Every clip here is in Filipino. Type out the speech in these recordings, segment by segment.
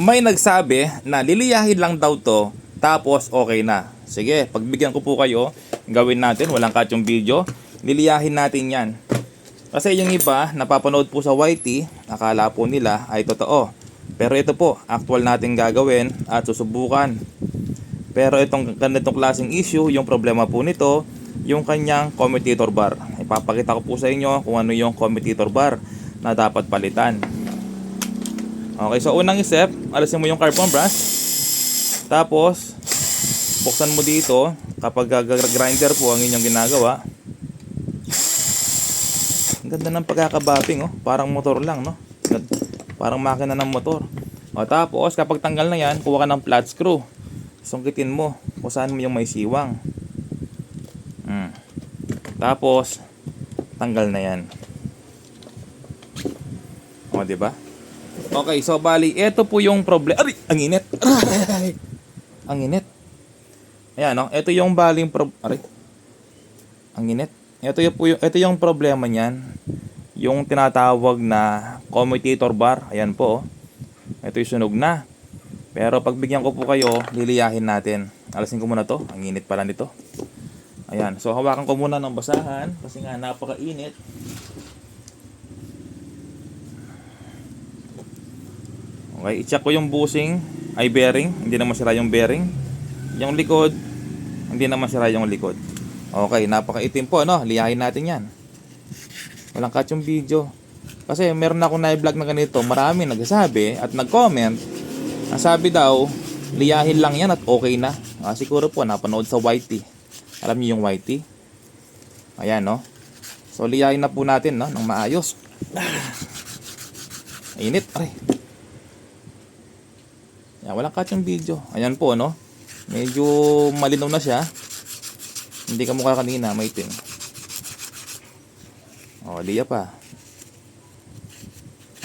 may nagsabi na liliyahin lang daw to tapos okay na. Sige, pagbigyan ko po kayo, gawin natin, walang katyong video, liliyahin natin yan. Kasi yung iba, napapanood po sa YT, akala po nila ay totoo. Pero ito po, actual natin gagawin at susubukan. Pero itong ganitong klaseng issue, yung problema po nito, yung kanyang commutator bar. Ipapakita ko po sa inyo kung ano yung commutator bar na dapat palitan. Okay, so unang step, alisin mo yung carbon brush. Tapos, buksan mo dito kapag grinder po ang inyong ginagawa. Ang ganda ng pagkakabapping, oh. Parang motor lang, no? Parang makina ng motor. O tapos, kapag tanggal na yan, kuha ka ng flat screw. Sungkitin mo kung saan mo yung may siwang. Mm. Tapos, tanggal na yan. O, di ba? Okay, so bali, ito po yung problema. Aray! Ang init! Aray! Ang init. Ayan, no? Ito yung baling pro... Aray! Ang init. Ito yung, po yung, ito yung problema niyan. Yung tinatawag na commutator bar. Ayan po. oh. Ito yung sunog na. Pero pagbigyan ko po kayo, liliyahin natin. Alasin ko muna to. Ang init pala nito. Ayan. So, hawakan ko muna ng basahan. Kasi nga, napakainit. Okay, i-check ko yung bushing ay bearing, hindi naman sira yung bearing. Yung likod, hindi naman sira yung likod. Okay, napakaitim po, no? Liyahin natin yan. Walang catch yung video. Kasi meron akong na-vlog na ganito, marami nagsasabi at nag-comment. Ang sabi daw, liyahin lang yan at okay na. Ah, siguro po, napanood sa YT. Alam niyo yung YT? Ayan, no? So, liyahin na po natin, no? Nang maayos. Init, aray. Yan, walang catch yung video. Ayan po, no? Medyo malinaw na siya. Hindi ka mukha kanina, may itim. O, liya pa.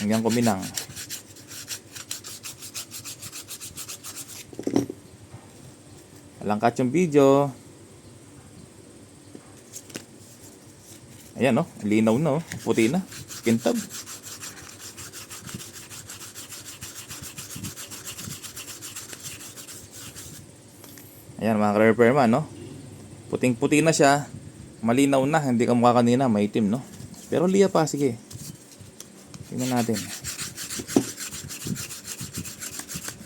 Hanggang kuminang. Walang catch yung video. Ayan, no? Linaw na, oh. Puti na. Kintab. Ayan mga ka-repairman, no? Puting-puti na siya. Malinaw na, hindi ka mukha kanina, maitim, no? Pero liya pa, sige. Tingnan natin.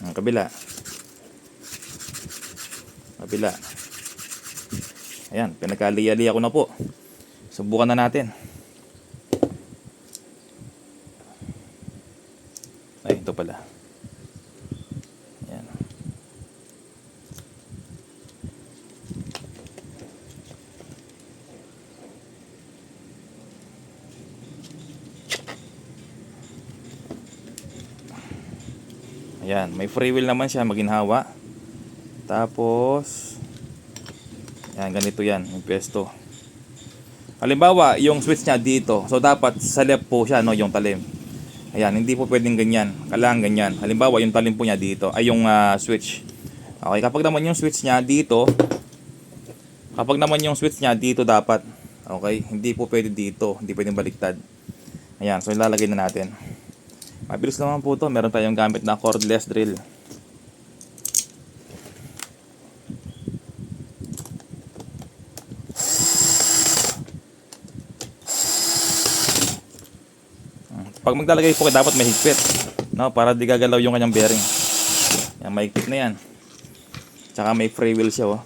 Ang kabila. Kabila. Ayan, pinagkaliya-liya ko na po. Subukan na natin. Ay, ito pala. Ayan, may free wheel naman siya maginhawa. Tapos Ayan, ganito 'yan, yung pesto. Halimbawa, yung switch niya dito. So dapat sa left po siya no, yung talim. Ayan, hindi po pwedeng ganyan. Kailangan ganyan. Halimbawa, yung talim po niya dito ay yung ah, switch. Okay, kapag naman yung switch niya dito, kapag naman yung switch niya dito dapat. Okay, hindi po pwede dito, hindi pwedeng baliktad. Ayan, so ilalagay na natin. Mabilis naman po to. Meron tayong gamit na cordless drill. Pag maglalagay po kayo, dapat may higpit. No, para di gagalaw yung kanyang bearing. Yan, mahigpit na yan. Tsaka may free wheel siya, oh.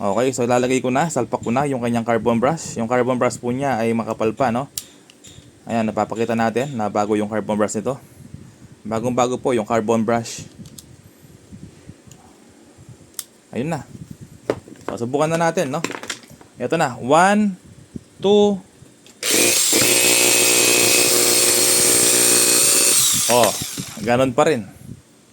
Okay, so lalagay ko na, salpak ko na yung kanyang carbon brush. Yung carbon brush po niya ay makapal pa, no? Ayan, napapakita natin na bago yung carbon brush nito. Bagong bago po yung carbon brush. Ayun na. So, subukan na natin, no? Ito na. One, two, Oh, ganun pa rin.